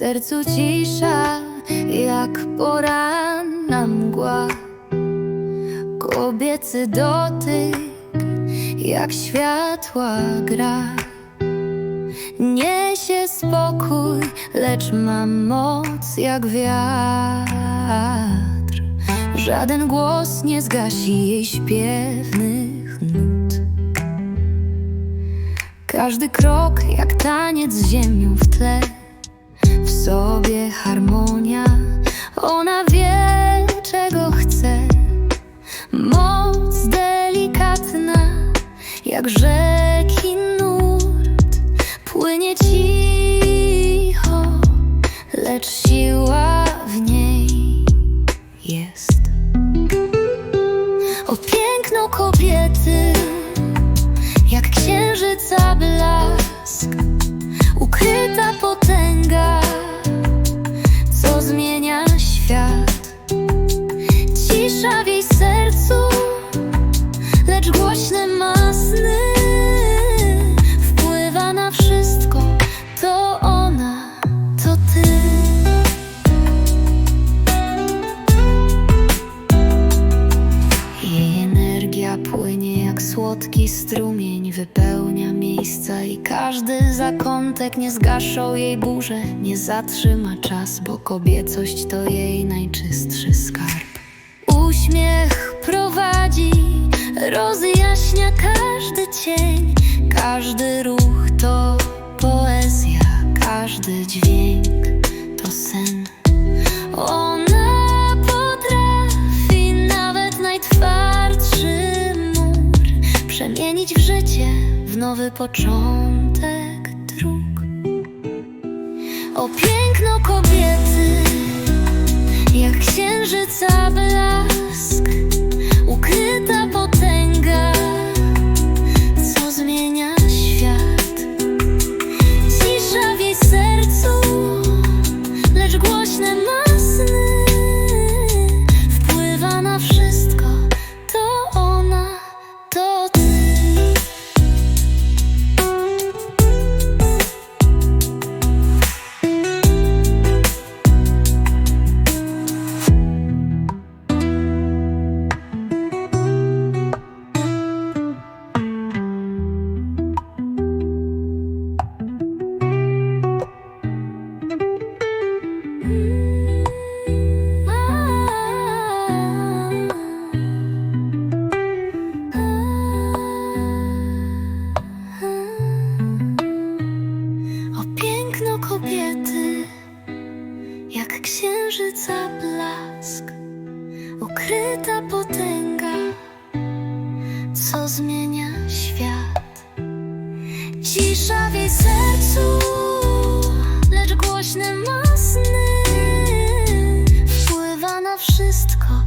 sercu cisza, jak poranna mgła. Kobiecy dotyk, jak światła gra. Niesie spokój, lecz ma moc jak wiatr. Żaden głos nie zgasi jej śpiewnych nut. Każdy krok jak taniec z ziemią w tle W sobie harmonia. Ona wie czego chce. Moc delikatna Jak rzeki płynie jak słodki strumień, wypełnia miejsca i każdy zakątek nie zgaszą jej burze, nie zatrzyma czas, bo kobiecość to jej najczystszy skarb. Uśmiech prowadzi, rozjaśnia każdy cień, każdy ruch to poezja, każdy dźwięk to sen. życie, w nowy początek dróg. O księżyca blask, ukryta potęga, co zmienia świat. Cisza w jej sercu, lecz głośne masny wpływa na wszystko.